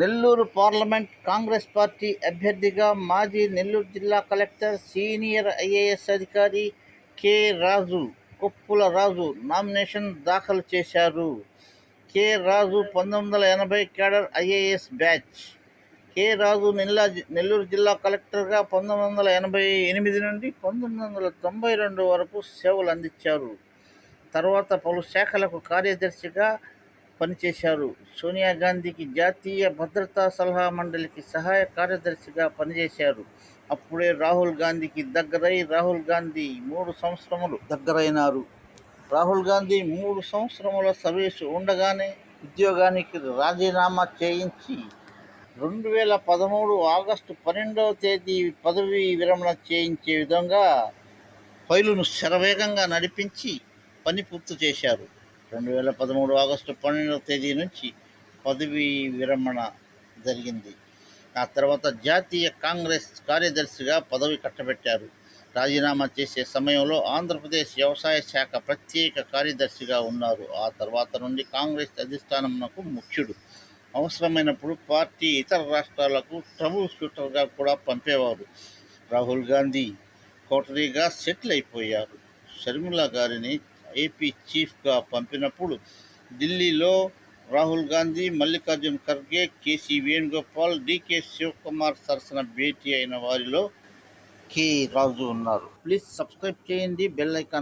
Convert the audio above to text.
Nellore parliament Congress party అభ్యర్థిగా మాజీ నెల్లూరు జిల్లా కలెక్టర్ సీనియర్ ఐఏఎస్ అధికారి కె రాజు కొప్పుల రాజు నామినేషన్ దాఖలు చేశారు. కె రాజు పంతొమ్మిది వందల ఎనభై cadre IAS batch. K Raju నెల్లా Nellore జిల్లా కలెక్టర్గా పంతొమ్మిది వందల ఎనభై ఎనిమిది నుండి పంతొమ్మిది వందల తొంభై రెండు వరకు సేవలు అందించారు. తర్వాత పలు శాఖలకు కార్యదర్శిగా పనిచేశారు. సోనియా గాంధీకి జాతీయ భద్రతా సలహా మండలికి సహాయ కార్యదర్శిగా పనిచేశారు. అప్పుడే రాహుల్ గాంధీకి దగ్గరై రాహుల్ గాంధీ మూడు సంవత్సరములు దగ్గరైనారు. రాహుల్ గాంధీ మూడు సంవత్సరముల సర్వీసు ఉండగానే ఉద్యోగానికి రాజీనామా చేయించి రెండు వేల పదమూడు ఆగస్టు పన్నెండవ తేదీ పదవీ విరమణ చేయించే విధంగా ఫైలును శరవేగంగా నడిపించి పని పూర్తి చేశారు. రెండు వేల పదమూడు ఆగస్టు పన్నెండవ తేదీ నుంచి పదవీ విరమణ జరిగింది. ఆ తర్వాత జాతీయ కాంగ్రెస్ కార్యదర్శిగా పదవి కట్టబెట్టారు. రాజీనామా చేసే సమయంలో ఆంధ్రప్రదేశ్ వ్యవసాయ శాఖ ప్రత్యేక కార్యదర్శిగా ఉన్నారు. ఆ తర్వాత నుండి కాంగ్రెస్ అధిష్టానంకు ముఖ్యుడు. అవసరమైనప్పుడు పార్టీ ఇతర రాష్ట్రాలకు ట్రబుల్ షూటర్గా కూడా పంపేవారు. రాహుల్ గాంధీ కోటరీగా సెటిల్ అయిపోయారు. షర్మిల గారిని ఏపీ చీఫ్గా పంపినప్పుడు ఢిల్లీలో రాహుల్ గాంధీ మల్లికార్జున్ ఖర్గే కేసీ వేణుగోపాల్ డికే శివకుమార్ సరసన భేటీ అయిన వారిలో కె రాజు ఉన్నారు. ప్లీజ్ సబ్స్క్రైబ్ చేయండి బెల్ ఐకాన్